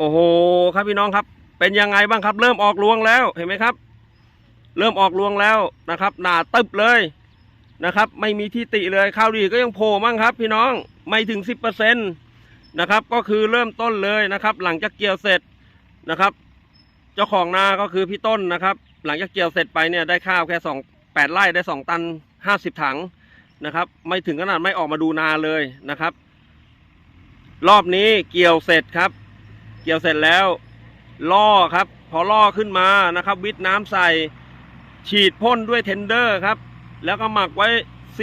โอ้โหครับพี่น้องครับ เป็นยังไงบ้างครับ เริ่มออกรวงแล้วเห็นไหมครับ เริ่มออกรวงแล้วนะครับ หนาตึบเลยนะครับ ไม่มีที่ติเลยข้าวดีก็ยังโผล่มั่งครับ พี่น้องไม่ถึงสิบเปอร์เซ็นต์นะครับ ก็คือเริ่มต้นเลยนะครับ หลังจากเกี่ยวเสร็จนะครับ เจ้าของนาก็คือพี่ต้นนะครับ หลังจากเกี่ยวเสร็จไปเนี่ยได้ข้าวแค่สองแปดไร่ได้สองตันห้าสิบถังนะครับ ไม่ถึงขนาดไม่ออกมาดูนาเลยนะครับ รอบนี้เกี่ยวเสร็จครับ เกี่ยวเสร็จแล้ว ล่อครับ พอล่อขึ้นมานะครับ วิทน้ำใส่ฉีดพ่นด้วยเทนเดอร์ครับ แล้วก็หมักไว้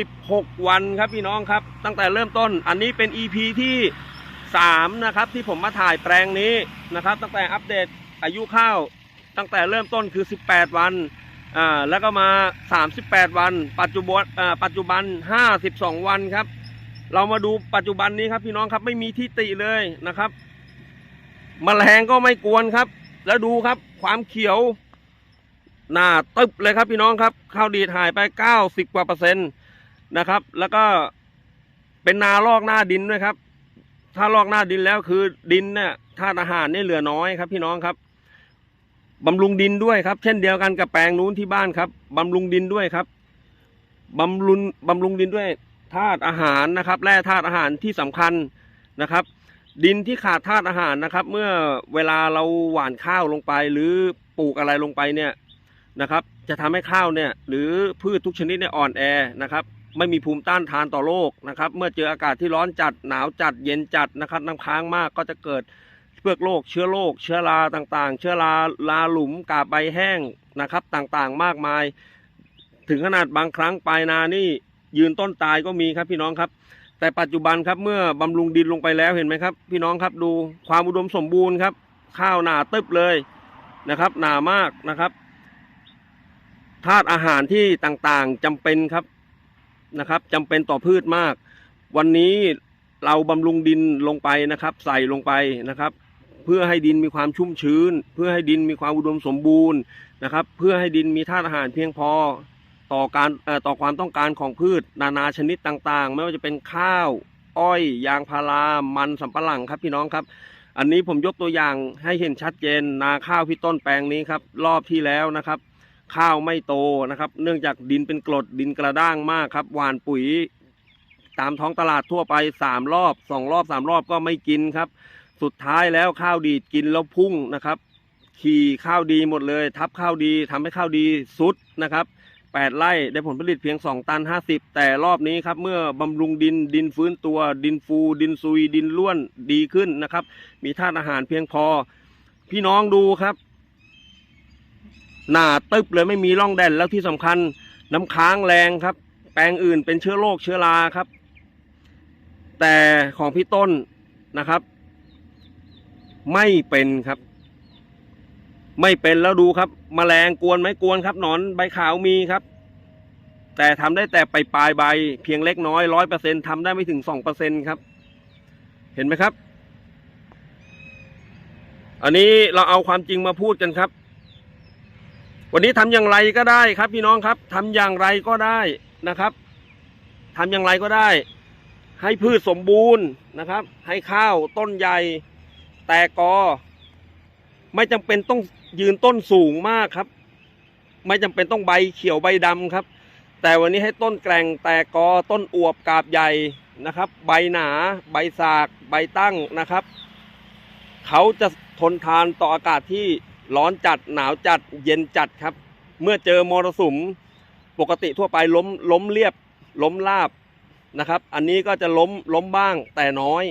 16 วันครับพี่น้องครับ ตั้งแต่เริ่มต้นอันนี้เป็น EP ที่ 3 นะครับ ที่ผมมาถ่ายแปลงนี้นะครับ ตั้งแต่อัปเดตอายุข้าว ตั้งแต่เริ่มต้นคือ 18 วันอ่าแล้วก็มา 38 วัน ปัจจุบันอ่าปัจจุบัน 52 วันครับ เรามาดูปัจจุบันนี้ครับพี่น้องครับไม่มีที่ติเลยนะครับ มแมลงก็ไม่กวนครับ แล้วดูครับความเขียว หน้าตึบเลยครับพี่น้องครับ ข้าวดีดหายไปเก้าสิบกว่าเปอร์เซ็นต์นะครับ แล้วก็เป็นนาลอกหน้าดินด้วยครับ ถ้าลอกหน้าดินแล้วคือดินเนี่ยธาตุอาหารเนี่ยเหลือน้อยครับพี่น้องครับบำรุงดินด้วยครับ เช่นเดียวกันกับแปลงนู้นที่บ้านครับบำรุงดินด้วยครับบำรุงบำรุงดินด้วยธาตุอาหารนะครับ แร่ธาตุอาหารที่สำคัญนะครับ ดินที่ขาดธาตุอาหารนะครับ เมื่อเวลาเราหว่านข้าวลงไป หรือปลูกอะไรลงไปเนี่ยนะครับ จะทำให้ข้าวเนี่ยหรือพืชทุกชนิดเนี่ยอ่อนแอนะครับ ไม่มีภูมิต้านทานต่อโรคนะครับ เมื่อเจออากาศที่ร้อนจัดหนาวจัดเย็นจัดนะครับน้ำค้างมากก็จะเกิดเพือกโรคเชื้อโรคเชื้อราต่างๆ เชื้อราลาหลุมกาบใบแห้งนะครับ ต่างๆมากมาย ถึงขนาดบางครั้งปลายนานี่ยืนต้นตายก็มีครับพี่น้องครับ แต่ปัจจุบันครับเมื่อบำรุงดินลงไปแล้วเห็นไหมครับ พี่น้องครับดูความอุดมสมบูรณ์ครับ ข้าวหนาตึบเลยนะครับ หนามากนะครับธาตุอาหารที่ต่างๆจำเป็นครับนะครับจำเป็นต่อพืชมาก วันนี้เราบำรุงดินลงไปนะครับ ใส่ลงไปนะครับ เพื่อให้ดินมีความชุ่มชื้น เพื่อให้ดินมีความอุดมสมบูรณ์นะครับ เพื่อให้ดินมีธาตุอาหารเพียงพอ ต่อการต่อความต้องการของพืชนานาชนิดต่างๆ ไม่ว่าจะเป็นข้าว อ้อย ยางพารา มันสำปะหลังครับพี่น้องครับ อันนี้ผมยกตัวอย่างให้เห็นชัดเจน นาข้าวพี่ต้นแปลงนี้ครับ รอบที่แล้วนะครับ ข้าวไม่โตนะครับ เนื่องจากดินเป็นกรดดินกระด้างมากครับ หว่านปุ๋ย ตามท้องตลาดทั่วไปสามรอบสองรอบสามรอบก็ไม่กินครับ สุดท้ายแล้วข้าวดีดกินแล้วพุ่งนะครับ ขี่ข้าวดีหมดเลย ทับข้าวดีทำให้ข้าวดีสุดนะครับ 8 ไร่ได้ผลผลิตเพียง 2 ตัน 50 แต่รอบนี้ครับเมื่อบำรุงดินดินฟื้นตัว ดินฟู ดินซุย ดินล้วนดีขึ้นนะครับ มีธาตุอาหารเพียงพอ พี่น้องดูครับ หนาตึบเลยไม่มีร่องแดนแล้วที่สำคัญ น้ำค้างแรงครับ แปลงอื่นเป็นเชื้อโรคเชื้อราครับ แต่ของพี่ต้นนะครับ ไม่เป็นครับ ไม่เป็นแล้วดูครับมแมลงกวนไหมกวนครับหนอนใบขาวมีครับ แต่ทำได้แต่ไปปลายใบ เพียงเล็กน้อยร้อยเปอร์เซ็นทำได้ไม่ถึงสองเปอร์เซ็นครับ เห็นไหมครับ อันนี้เราเอาความจริงมาพูดกันครับ วันนี้ทำอย่างไรก็ได้ครับพี่น้องครับทำอย่างไรก็ได้นะครับทำอย่างไรก็ได้ ให้พืชสมบูรณ์นะครับ ให้ข้าวต้นใหญ่ แตกกอไม่จำเป็นต้อง ยืนต้นสูงมากครับ ไม่จำเป็นต้องใบเขียวใบดำครับ แต่วันนี้ให้ต้นแกร่งแตกกอต้นอวบกาบใหญ่นะครับ ใบหนา ใบสาก ใบตั้งนะครับ เขาจะทนทานต่ออากาศที่ร้อนจัดหนาวจัดเย็นจัดครับ เมื่อเจอมรสุมปกติทั่วไปล้มล้มเรียบ ล้มราบนะครับ อันนี้ก็จะล้มล้มบ้างแต่น้อย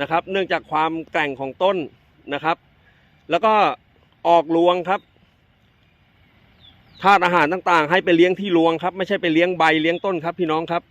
นะครับ เนื่องจากความแกร่งของต้นนะครับ แล้วก็ ออกรวงครับธาตุอาหารต่างๆ ให้ไปเลี้ยงที่รวงครับ ไม่ใช่ไปเลี้ยงใบเลี้ยงต้นครับพี่น้องครับ